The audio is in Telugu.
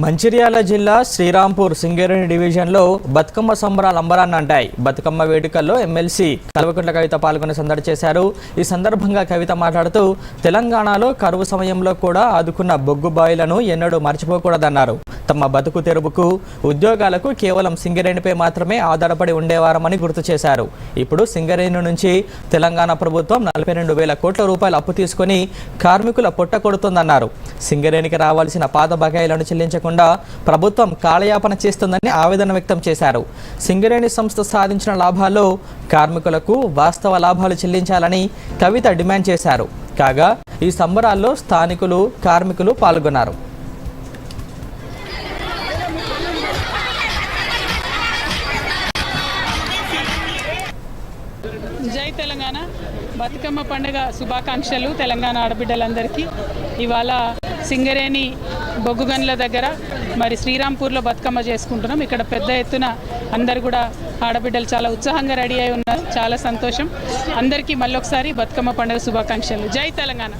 మంచిర్యాల జిల్లా శ్రీరాంపూర్ సింగరేణి డివిజన్లో బతుకమ్మ సంబరాలు అంబరాన్ని అంటాయి. బతుకమ్మ వేడుకల్లో ఎమ్మెల్సీ కల్వకుంట్ల కవిత పాల్గొని సందడి చేశారు. ఈ సందర్భంగా కవిత మాట్లాడుతూ తెలంగాణలో కరువు సమయంలో కూడా ఆదుకున్న బొగ్గు బాయిలను ఎన్నడూ మర్చిపోకూడదన్నారు. తమ బతుకు తెరువుకు ఉద్యోగాలకు కేవలం సింగరేణిపై మాత్రమే ఆధారపడి ఉండేవారమని గుర్తు చేశారు. ఇప్పుడు సింగరేణి నుంచి తెలంగాణ ప్రభుత్వం నలభై రెండు వేల కోట్ల రూపాయలు అప్పు తీసుకొని కార్మికుల పొట్ట కొడుతుందన్నారు. సింగరేణికి రావాల్సిన పాత బకాయిలను చెల్లించకుండా ప్రభుత్వం కాలయాపన చేస్తుందని ఆవేదన వ్యక్తం చేశారు. సింగరేణి సంస్థ సాధించిన లాభాల్లో కార్మికులకు వాస్తవ లాభాలు చెల్లించాలని కవిత డిమాండ్ చేశారు. కాగా ఈ సంబరాల్లో స్థానికులు కార్మికులు పాల్గొన్నారు. జై తెలంగాణ. బతుకమ్మ పండుగ శుభాకాంక్షలు తెలంగాణ ఆడబిడ్డలందరికీ. ఇవాళ సింగరేణి బొగ్గుగన్ల దగ్గర మరి శ్రీరాంపూర్లో బతుకమ్మ చేసుకుంటున్నాం. ఇక్కడ పెద్ద ఎత్తున అందరు కూడా ఆడబిడ్డలు చాలా ఉత్సాహంగా రెడీ అయి ఉన్నారు. చాలా సంతోషం. అందరికీ మళ్ళొకసారి బతుకమ్మ పండుగ శుభాకాంక్షలు. జై తెలంగాణ.